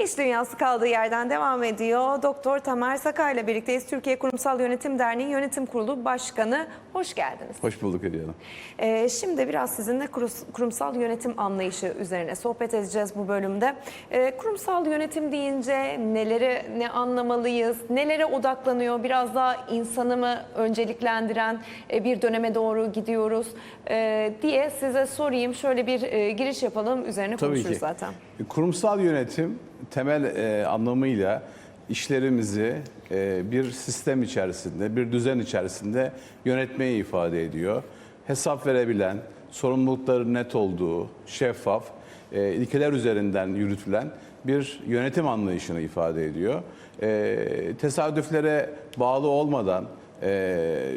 İş dünyası kaldığı yerden devam ediyor. Doktor Tamer Sakay ile birlikteyiz. Türkiye Kurumsal Yönetim Derneği Yönetim Kurulu Başkanı. Hoş geldiniz. Hoş bulduk Hediye Hanım. Ee, şimdi biraz sizinle kurumsal yönetim anlayışı üzerine sohbet edeceğiz bu bölümde. Ee, kurumsal yönetim deyince neleri ne anlamalıyız, nelere odaklanıyor, biraz daha insanı mı önceliklendiren e, bir döneme doğru gidiyoruz e, diye size sorayım. Şöyle bir e, giriş yapalım, üzerine Tabii konuşuruz ki. zaten. Kurumsal yönetim temel e, anlamıyla işlerimizi e, bir sistem içerisinde, bir düzen içerisinde yönetmeyi ifade ediyor. Hesap verebilen, sorumlulukları net olduğu, şeffaf, e, ilkeler üzerinden yürütülen bir yönetim anlayışını ifade ediyor. E, tesadüflere bağlı olmadan, e,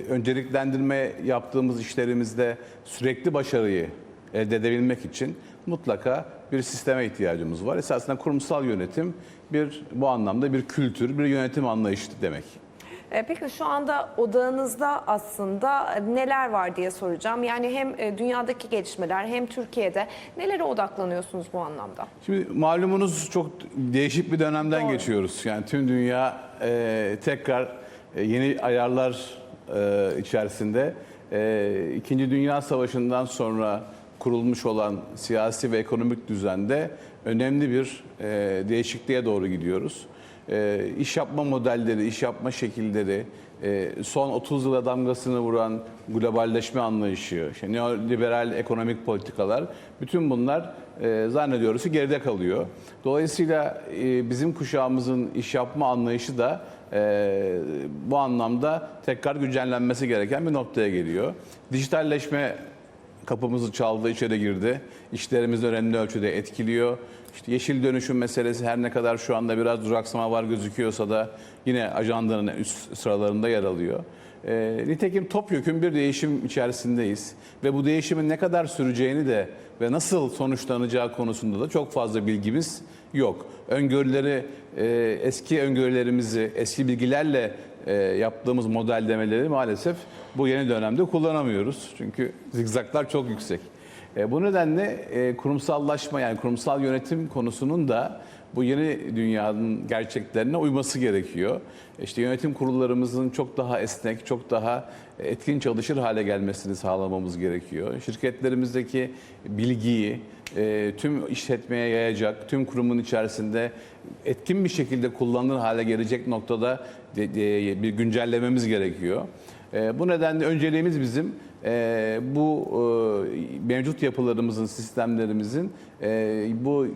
önceliklendirme yaptığımız işlerimizde sürekli başarıyı elde edebilmek için mutlaka bir sisteme ihtiyacımız var. Esasında kurumsal yönetim bir bu anlamda bir kültür, bir yönetim anlayışı demek. E, Peki şu anda odağınızda aslında neler var diye soracağım. Yani hem e, dünyadaki gelişmeler hem Türkiye'de nelere odaklanıyorsunuz bu anlamda? Şimdi malumunuz çok değişik bir dönemden Doğru. geçiyoruz. Yani tüm dünya e, tekrar e, yeni ayarlar e, içerisinde e, İkinci Dünya Savaşı'ndan sonra kurulmuş olan siyasi ve ekonomik düzende önemli bir e, değişikliğe doğru gidiyoruz. E, iş yapma modelleri, iş yapma şekilleri, e, son 30 yıla damgasını vuran globalleşme anlayışı, işte neoliberal ekonomik politikalar, bütün bunlar e, zannediyoruz ki geride kalıyor. Dolayısıyla e, bizim kuşağımızın iş yapma anlayışı da e, bu anlamda tekrar güncellenmesi gereken bir noktaya geliyor. Dijitalleşme kapımızı çaldı, içeri girdi. İşlerimizi önemli ölçüde etkiliyor. İşte yeşil dönüşüm meselesi her ne kadar şu anda biraz duraksama var gözüküyorsa da yine ajandanın üst sıralarında yer alıyor. Ee, nitekim topyekun bir değişim içerisindeyiz ve bu değişimin ne kadar süreceğini de ve nasıl sonuçlanacağı konusunda da çok fazla bilgimiz yok. Öngörüleri, e, eski öngörülerimizi, eski bilgilerle e, yaptığımız modellemeleri maalesef bu yeni dönemde kullanamıyoruz. Çünkü zigzaklar çok yüksek. E, bu nedenle e, kurumsallaşma yani kurumsal yönetim konusunun da bu yeni dünyanın gerçeklerine uyması gerekiyor. İşte yönetim kurullarımızın çok daha esnek, çok daha etkin çalışır hale gelmesini sağlamamız gerekiyor. Şirketlerimizdeki bilgiyi e, tüm işletmeye yayacak, tüm kurumun içerisinde etkin bir şekilde kullanılır hale gelecek noktada de- de- bir güncellememiz gerekiyor. E, bu nedenle önceliğimiz bizim e, bu e, mevcut yapılarımızın, sistemlerimizin e, bu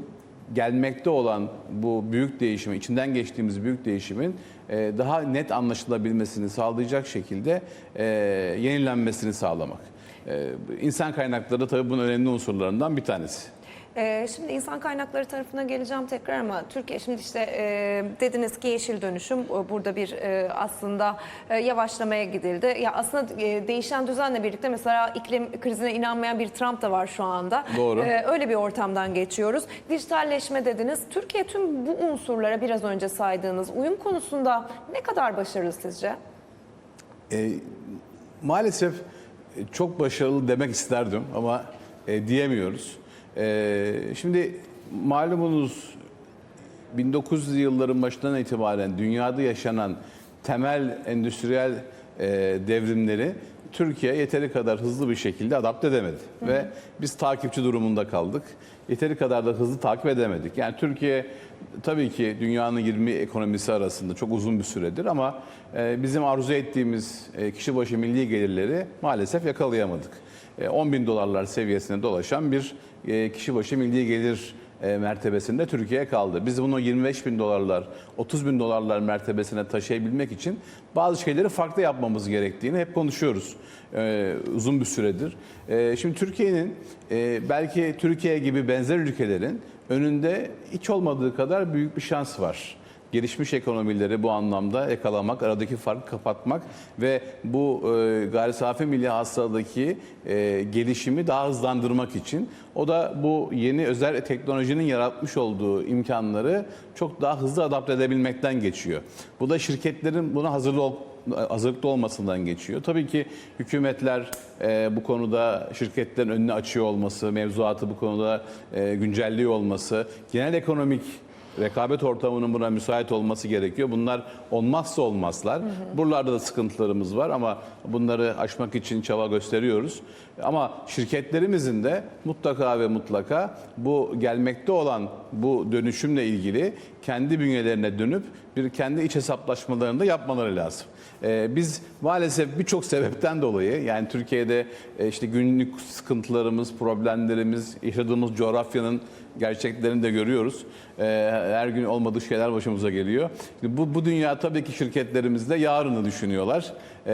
gelmekte olan bu büyük değişimi, içinden geçtiğimiz büyük değişimin e, daha net anlaşılabilmesini sağlayacak şekilde e, yenilenmesini sağlamak. E, insan kaynakları tabii bunun önemli unsurlarından bir tanesi. Ee, Şimdi insan kaynakları tarafına geleceğim tekrar ama Türkiye şimdi işte e, dediniz ki yeşil dönüşüm e, burada bir e, aslında yavaşlamaya gidildi. Ya aslında değişen düzenle birlikte mesela iklim krizine inanmayan bir Trump da var şu anda. Doğru. Öyle bir ortamdan geçiyoruz. Dijitalleşme dediniz. Türkiye tüm bu unsurlara biraz önce saydığınız uyum konusunda ne kadar başarılı sizce? E, maalesef e, çok başarılı demek isterdim ama e, diyemiyoruz. E, şimdi malumunuz 1900'lü yılların başından itibaren dünyada yaşanan temel endüstriyel e, devrimleri Türkiye yeteri kadar hızlı bir şekilde adapte edemedi. Ve biz takipçi durumunda kaldık. Yeteri kadar da hızlı takip edemedik. Yani Türkiye tabii ki dünyanın 20 ekonomisi arasında çok uzun bir süredir ama e, bizim arzu ettiğimiz e, kişi başı milli gelirleri maalesef yakalayamadık. E, 10 bin dolarlar seviyesine dolaşan bir e, kişi başı milli gelir e, mertebesinde Türkiye kaldı. Biz bunu 25 bin dolarlar, 30 bin dolarlar mertebesine taşıyabilmek için bazı şeyleri farklı yapmamız gerektiğini hep konuşuyoruz e, uzun bir süredir. E, şimdi Türkiye'nin belki Türkiye gibi benzer ülkelerin önünde hiç olmadığı kadar büyük bir şans var gelişmiş ekonomileri bu anlamda yakalamak, aradaki farkı kapatmak ve bu e, gayri safi milli hasıladaki e, gelişimi daha hızlandırmak için o da bu yeni özel teknolojinin yaratmış olduğu imkanları çok daha hızlı adapte edebilmekten geçiyor. Bu da şirketlerin buna hazırlı ol- hazırlıklı olmasından geçiyor. Tabii ki hükümetler e, bu konuda şirketlerin önünü açıyor olması, mevzuatı bu konuda e, güncelliyor olması, genel ekonomik rekabet ortamının buna müsait olması gerekiyor. Bunlar olmazsa olmazlar. Buralarda da sıkıntılarımız var ama bunları aşmak için çaba gösteriyoruz. Ama şirketlerimizin de mutlaka ve mutlaka bu gelmekte olan bu dönüşümle ilgili kendi bünyelerine dönüp bir kendi iç hesaplaşmalarını da yapmaları lazım. Ee, biz maalesef birçok sebepten dolayı yani Türkiye'de e, işte günlük sıkıntılarımız, problemlerimiz, yaşadığımız coğrafyanın gerçeklerini de görüyoruz. Ee, her gün olmadığı şeyler başımıza geliyor. Bu, bu dünya tabii ki şirketlerimizde yarını düşünüyorlar. Ee,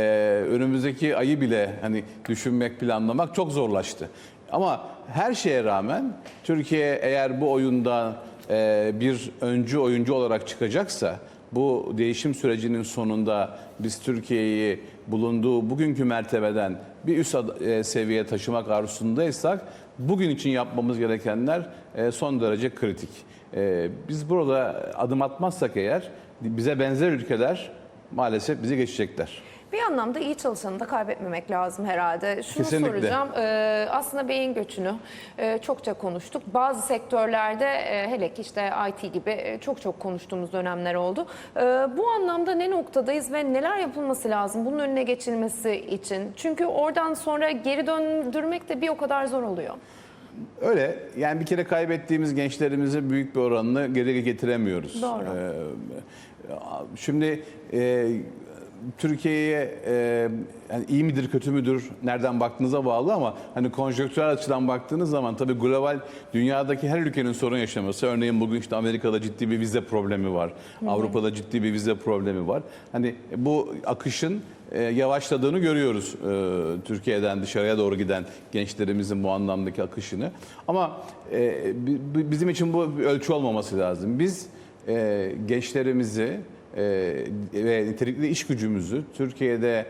önümüzdeki ayı bile hani düşünmek, planlamak çok zorlaştı. Ama her şeye rağmen Türkiye eğer bu oyunda e, bir öncü oyuncu olarak çıkacaksa bu değişim sürecinin sonunda biz Türkiye'yi bulunduğu bugünkü mertebeden bir üst e, seviyeye taşımak arzusundaysak bugün için yapmamız gerekenler e, son derece kritik. E, Biz burada adım atmazsak eğer bize benzer ülkeler maalesef bizi geçecekler. Bir anlamda iyi çalışanı da kaybetmemek lazım herhalde. Şunu Kesinlikle. soracağım. Ee, aslında beyin göçünü e, çokça konuştuk. Bazı sektörlerde e, hele ki işte IT gibi e, çok çok konuştuğumuz dönemler oldu. Ee, bu anlamda ne noktadayız ve neler yapılması lazım bunun önüne geçilmesi için? Çünkü oradan sonra geri döndürmek de bir o kadar zor oluyor. Öyle. Yani bir kere kaybettiğimiz gençlerimizi büyük bir oranını geri getiremiyoruz. Doğru. Ee, şimdi e, Türkiye'ye e, yani iyi midir kötü müdür nereden baktığınıza bağlı ama hani konjonktürel açıdan baktığınız zaman tabii global dünyadaki her ülkenin sorun yaşaması örneğin bugün işte Amerika'da ciddi bir vize problemi var. Avrupa'da ciddi bir vize problemi var. Hani bu akışın e, yavaşladığını görüyoruz e, Türkiye'den dışarıya doğru giden gençlerimizin bu anlamdaki akışını. Ama e, bi- bi- bizim için bu ölçü olmaması lazım. Biz e, gençlerimizi ve nitelikli iş gücümüzü Türkiye'de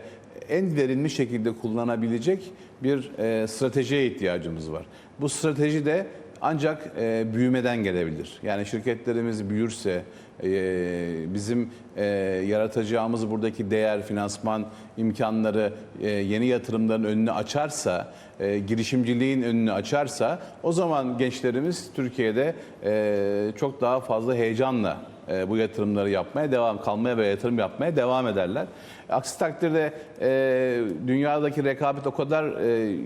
en verimli şekilde kullanabilecek bir e, stratejiye ihtiyacımız var. Bu strateji de ancak e, büyümeden gelebilir. Yani şirketlerimiz büyürse, e, bizim e, yaratacağımız buradaki değer, finansman imkanları e, yeni yatırımların önünü açarsa, e, girişimciliğin önünü açarsa o zaman gençlerimiz Türkiye'de e, çok daha fazla heyecanla e, bu yatırımları yapmaya devam, kalmaya ve yatırım yapmaya devam ederler. Aksi takdirde e, dünyadaki rekabet o kadar e,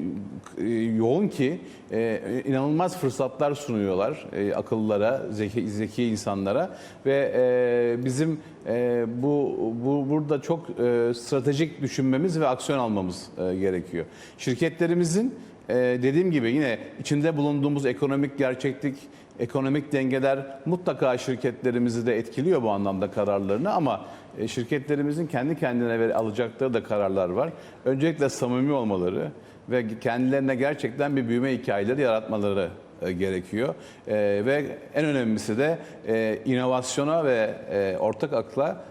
e, yoğun ki e, inanılmaz fırsatlar sunuyorlar e, akıllara, zeki, zeki insanlara ve e, bizim e, bu, bu burada çok e, stratejik düşünmemiz ve aksiyon almamız e, gerekiyor. Şirketlerimizin e, dediğim gibi yine içinde bulunduğumuz ekonomik gerçeklik, ekonomik dengeler mutlaka şirketlerimizi de etkiliyor bu anlamda kararlarını ama e, şirketlerimizin kendi kendine alacakları da kararlar var. Öncelikle samimi olmaları ve kendilerine gerçekten bir büyüme hikayeleri yaratmaları e, gerekiyor. E, ve en önemlisi de inovasyona ve ortak akla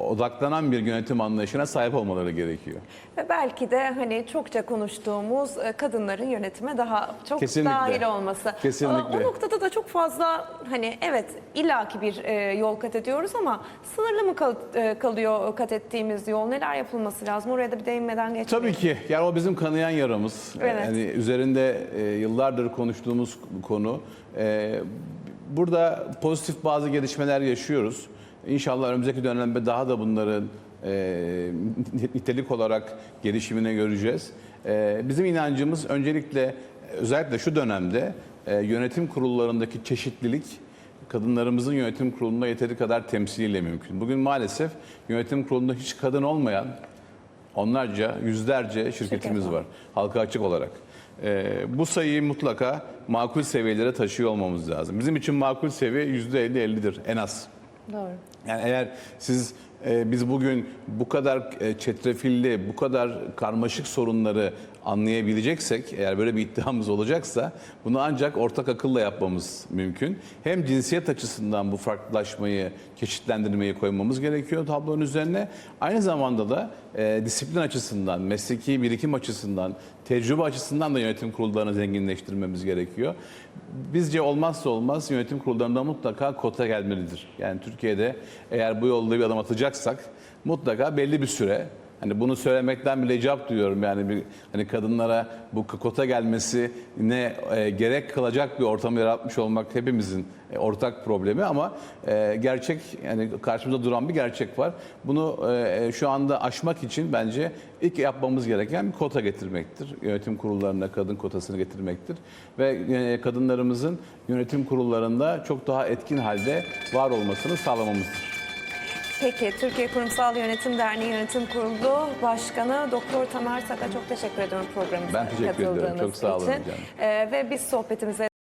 odaklanan bir yönetim anlayışına sahip olmaları gerekiyor. Ve belki de hani çokça konuştuğumuz e, kadınların yönetime daha çok Kesinlikle. dahil olması. Kesinlikle. O noktada da çok fazla hani evet illaki bir e, yol kat ediyoruz ama sınırlı mı kal- e, kalıyor kat ettiğimiz yol? Neler yapılması lazım? Oraya da bir değinmeden geçmeyelim. Tabii ki. Yani o bizim kanayan yaramız. Evet. Yani üzerinde e, yıllardır konuştuğumuz konu. E, burada pozitif bazı gelişmeler yaşıyoruz. İnşallah önümüzdeki dönemde daha da bunların e, nitelik olarak gelişimini göreceğiz. E, bizim inancımız öncelikle özellikle şu dönemde e, yönetim kurullarındaki çeşitlilik kadınlarımızın yönetim kurulunda yeteri kadar temsiliyle mümkün. Bugün maalesef yönetim kurulunda hiç kadın olmayan onlarca, yüzlerce şirketimiz Şirket var. var halka açık olarak. Ee, bu sayıyı mutlaka makul seviyelere taşıyor olmamız lazım. Bizim için makul seviye %50-50'dir en az. Doğru. Yani eğer siz e, biz bugün bu kadar e, çetrefilli, bu kadar karmaşık sorunları anlayabileceksek, eğer böyle bir iddiamız olacaksa bunu ancak ortak akılla yapmamız mümkün. Hem cinsiyet açısından bu farklılaşmayı, çeşitlendirmeyi koymamız gerekiyor tablonun üzerine. Aynı zamanda da e, disiplin açısından, mesleki birikim açısından, tecrübe açısından da yönetim kurullarını zenginleştirmemiz gerekiyor. Bizce olmazsa olmaz yönetim kurullarında mutlaka kota gelmelidir. Yani Türkiye'de eğer bu yolda bir adım atacaksak mutlaka belli bir süre Hani bunu söylemekten bile icap duyuyorum yani bir hani kadınlara bu kota gelmesi ne e, gerek kılacak bir ortamı yaratmış olmak hepimizin e, ortak problemi ama e, gerçek yani karşımızda duran bir gerçek var. Bunu e, şu anda aşmak için bence ilk yapmamız gereken bir kota getirmektir. Yönetim kurullarına kadın kotasını getirmektir ve e, kadınlarımızın yönetim kurullarında çok daha etkin halde var olmasını sağlamamızdır. Peki Türkiye Kurumsal Yönetim Derneği Yönetim Kurulu Başkanı Doktor Tamer Saka çok teşekkür ediyorum programımıza Ben teşekkür ediyorum. katıldığınız Çok sağ olun için. hocam. Ee, ve biz sohbetimize